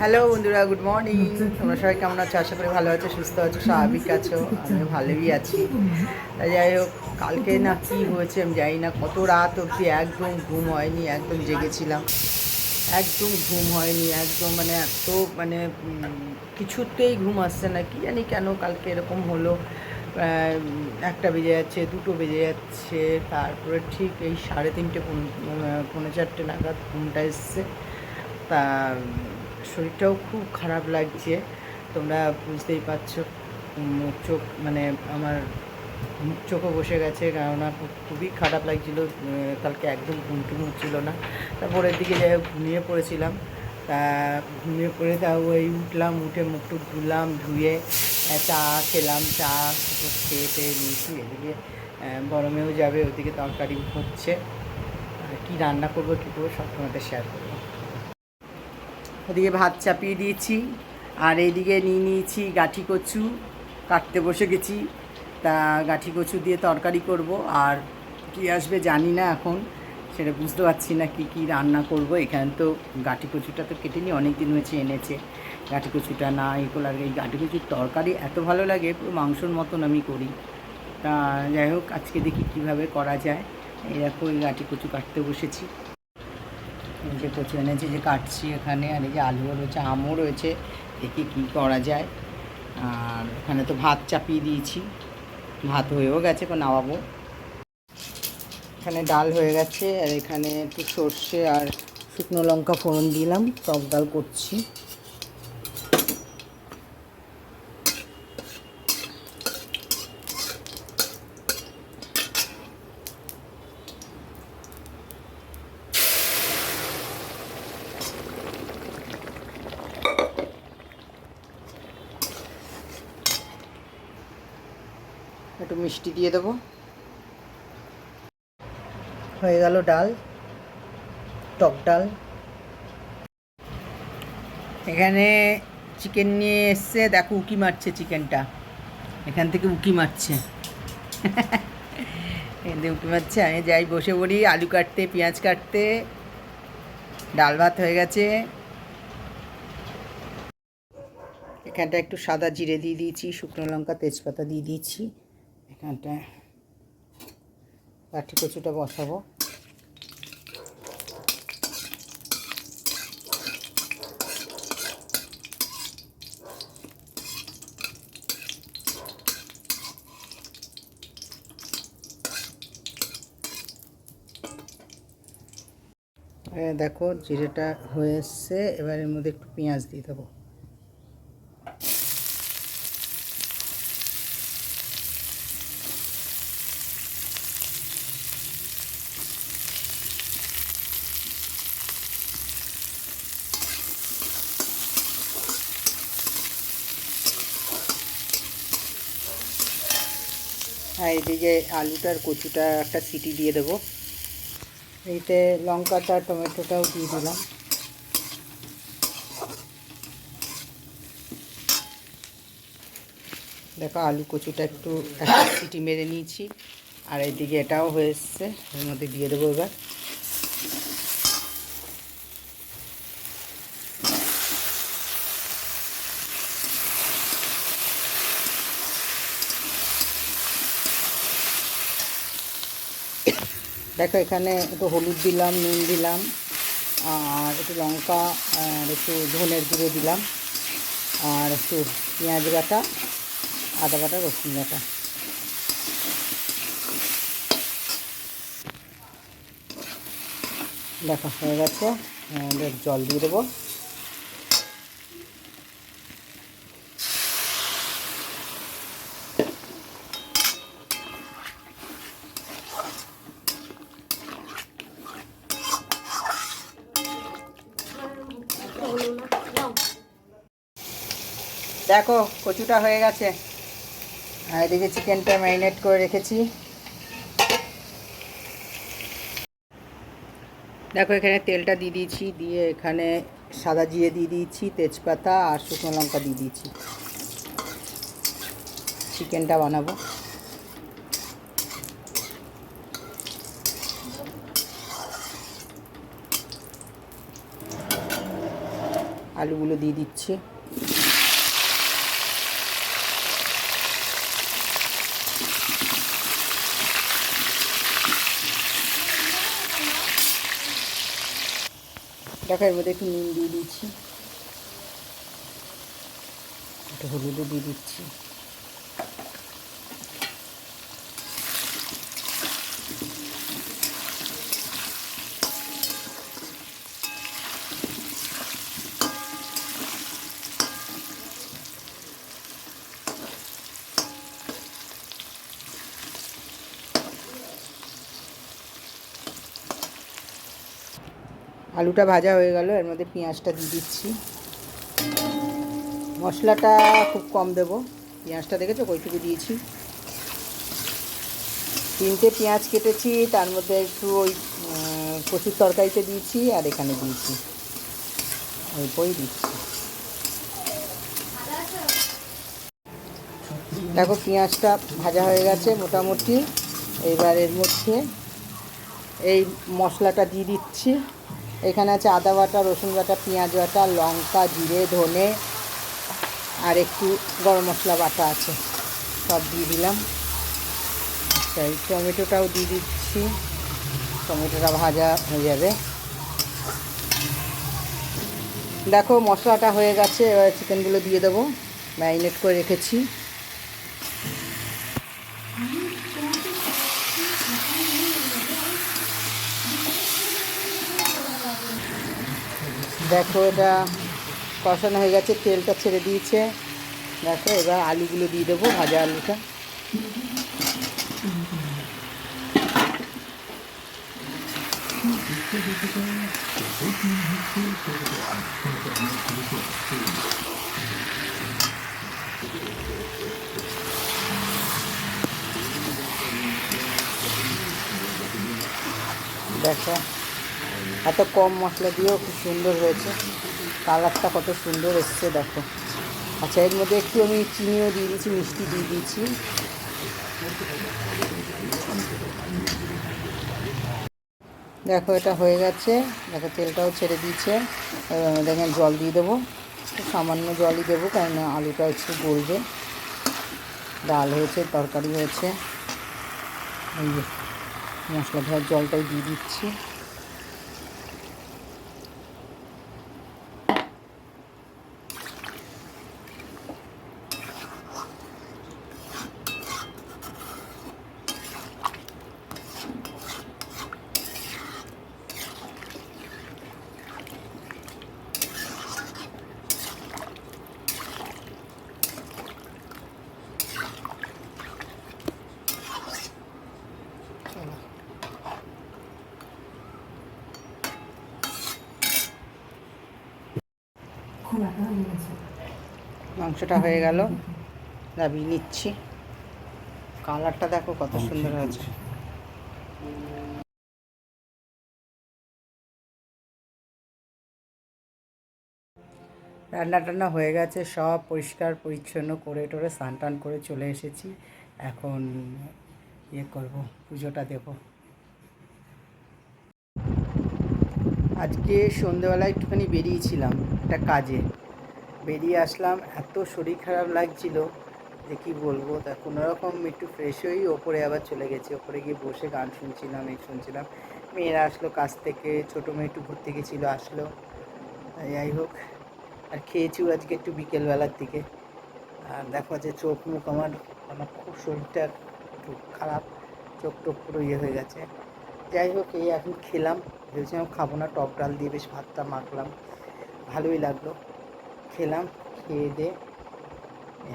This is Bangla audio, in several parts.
হ্যালো বন্ধুরা গুড মর্নিং তোমরা সবাই কেমন আছো? আশা করি ভালো আছো, সুস্থ আছো, স্বাভাবিক আছো আমি ভালোই আছি। তাই যাই হোক, কালকে না কী হয়েছে আমি জানি না, কত রাত অবধি একদম ঘুম হয়নি, একদম জেগেছিলাম। একদম ঘুম হয়নি, একদম মানে এত মানে কিছুতেই ঘুম আসছে না, কি জানি কেন কালকে এরকম হলো। একটা বেজে যাচ্ছে, দুটো বেজে যাচ্ছে, তারপরে ঠিক এই সাড়ে তিনটে পৌনে চারটে নাগাদ ঘুমটা এসছে। তা শরীরটাও খুব খারাপ লাগছে। তোমরা বুঝতেই পারছ মুখ চোখ মানে আমার মুখ চোখও বসে গেছে, কেননা খুব- খুবই খারাপ লাগছিল কালকে একদম ঘুম টুম হচ্ছিল না। তারপরের দিকে যাই ঘুমিয়ে পড়েছিলাম। তা ঘুমিয়ে পড়ে তা ওই উঠলাম, উঠে মুখ টুক ধুলাম, ধুয়ে চা খেলাম, চা খেয়ে টেয়ে নিয়েছি, এদিকে গরমেও যাবে, ওদিকে তরকারি হচ্ছে। কী রান্না করব, কী করব, সব তোমাদের শেয়ার করব। ওদিকে ভাত চাপিয়ে দিয়েছি, আর এইদিকে নিয়ে নিয়েছি গাঠি কচু। কাটতে বসে গেছি। তা গাঠি কচু দিয়ে তরকারি করব, আর কি আসবে জানি না এখন। সেটা বুঝতে পারছি না কি কি রান্না করব। এখানে তো গাঠি কচুটা তো কেটে নিয়ে অনেক দিন হয়েছে এনেছে। গাঠি কচুটা না এগুলো আর এই গাঠি কচুর তরকারি এত ভালো লাগে, পুরো মাংসর মতন আমি করি। তা যাই হোক, আজকে দেখি কীভাবে করা যায়। এরকম এই গাঠি কচু কাটতে বসেছি। যে কচু এনেছে যে কাটছি এখানে, আর এই যে আলুও রয়েছে, আমও রয়েছে, দেখি কি করা যায়। আর ওখানে তো ভাত চাপিয়ে দিয়েছি, ভাত হয়েও গেছে এখন নামাবো। এখানে ডাল হয়ে গেছে, আর এখানে একটু সর্ষে আর শুকনো লঙ্কা ফোড়ন দিলাম, টক ডাল করছি। একটু মিষ্টি দিয়ে দেবো। হয়ে গেল ডাল, টক ডাল। এখানে চিকেন নিয়ে এসছে, দেখো উকি মারছে চিকেনটা এখান থেকে উকি মারছে। এখান থেকে উকি মারছে, আমি যাই বসে পড়ি, আলু কাটতে, পেঁয়াজ কাটতে। ডাল ভাত হয়ে গেছে। এখানটা একটু সাদা জিরে দিয়ে দিয়েছি, শুকনো লঙ্কা, তেজপাতা দিয়ে দিয়েছি। এখানটায় লাঠি কচুটা বসাবো। দেখো, জিরেটা হয়ে এসছে এবার এর মধ্যে একটু পেঁয়াজ দিয়ে দেবো। আর এদিকে আলুটার কচুটা একটা সিটি দিয়ে দেবো। এইতে লঙ্কাটা, টমেটোটাও দিয়ে দিলাম। দেখো, আলু কচুটা একটু সিটি মেরে নিয়েছি। আর এইদিকে এটাও হয়ে এসছে, এর মধ্যে দিয়ে দেবো এবার। দেখো, এখানে একটু হলুদ দিলাম, নুন দিলাম, আর একটু লঙ্কা, আর একটু ধনের গুঁড়ো দিলাম, আর একটু পেঁয়াজ বাটা, আদা বাটা, রসুন বাটা। দেখো, হয়ে গেছে জল দিয়ে দেবো। দেখো, কচুটা হয়ে গেছে। আর এদিকে চিকেনটা ম্যারিনেট করে রেখেছি। দেখো, এখানে তেলটা দিয়ে দিয়েছি, দিয়ে এখানে সাদা জিরে দিয়ে দিয়েছি, তেজপাতা আর শুকনো লঙ্কা দিয়ে দিয়েছি। চিকেনটা বানাবো। আলুগুলো দিয়ে দিচ্ছি। দেখো এর মধ্যে একটু নুন দিয়ে দিচ্ছি। একটু হলুদও দিয়ে দিচ্ছি। আলুটা ভাজা হয়ে গেল, এর মধ্যে পেঁয়াজটা দিয়ে দিচ্ছি। মশলাটা খুব কম দেবো, পেঁয়াজটা দেখেছ কইটুকু দিয়েছি। তিনটে পেঁয়াজ কেটেছি, তার মধ্যে একটু ওই কচুর তরকারিতে দিয়েছি, আর এখানে দিয়েছি। অল্পই দিচ্ছি। দেখো পেঁয়াজটা ভাজা হয়ে গেছে মোটামুটি। এবার এর মধ্যে এই মশলাটা দিয়ে দিচ্ছি। এখানে আছে আদা বাটা, রসুন বাটা, পেঁয়াজ বাটা, লঙ্কা, জিরে, ধনে আর একটু গরম মশলা বাটা আছে। সব দিয়ে দিলাম। আচ্ছা এই টমেটোটাও দিয়ে দিচ্ছি। টমেটোটা ভাজা হয়ে যাবে। দেখো, মশলাটা হয়ে গেছে। এবার চিকেনগুলো দিয়ে দেবো। ম্যারিনেট করে রেখেছি। দেখো, এটা কষানো হয়ে গেছে, তেলটা ছেড়ে দিয়েছে। দেখো, এবার আলুগুলো দিয়ে দেবো, ভাজা আলুটা। দেখো এত কম মশলা দিয়েও খুব সুন্দর হয়েছে। কালারটা কত সুন্দর এসছে, দেখো। আচ্ছা এর মধ্যে একটু আমি চিনিও দিয়ে দিয়েছি, মিষ্টি দিয়ে দিয়েছি। দেখো, এটা হয়ে গেছে। দেখো, তেলটাও ছেড়ে দিয়েছে। দেখেন, জল দিয়ে দেবো। সামান্য জলই দেবো কারণ আলুটা একটু গলবে। ডাল হয়েছে, তরকারি হয়েছে। এই মশলা ধোয়ার জলটাই দিয়ে দিচ্ছি। মাংসটা হয়ে গেল। দাবি নিচ্ছি। কালারটা দেখো কত সুন্দর হয়েছে। রান্না টান্না হয়ে গেছে সব পরিষ্কার পরিচ্ছন্ন করে টোরে স্নান টান করে চলে এসেছি। এখন ইয়ে করব পুজোটা দেব। আজকে সন্ধেবেলায় একটুখানি বেরিয়েছিলাম একটা কাজে। বেরিয়ে আসলাম। এত শরীর খারাপ লাগছিল যে কী বলব? তা কোনো রকম একটু ফ্রেশ হয়েই ওপরে আবার চলে গেছি। ওপরে গিয়ে বসে গান শুনছিলাম, এই শুনছিলাম। মেয়েরা আসলো কাছ থেকে, ছোটো মেয়ে একটু ঘুরতে গেছিল, আসলো। যাই হোক, আর খেয়েছিও আজকে একটু বিকেলবেলার দিকে। আর দেখো যে চোখ মুখ আমার আমার খুব শরীরটা একটু খারাপ, চোখ টোক পুরো ইয়ে হয়ে গেছে। যাই হোক, এই এখন খেলাম। ভেবেছিলাম খাব না, টক ডাল দিয়ে বেশ ভাতটা মাখলাম। ভালোই লাগল। খেলাম, খেয়ে দিয়ে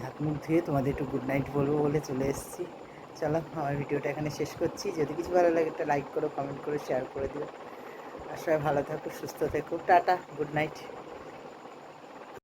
হাত মুখ ধুয়ে তোমাদের একটু গুড নাইট বলব বলে চলে এসেছি। চলো, আমার ভিডিওটা এখানে শেষ করছি। যদি কিছু ভালো লাগে একটা লাইক করো কমেন্ট করো শেয়ার করে দিও। আর সবাই ভালো থাকো, সুস্থ থেকো। Tata good night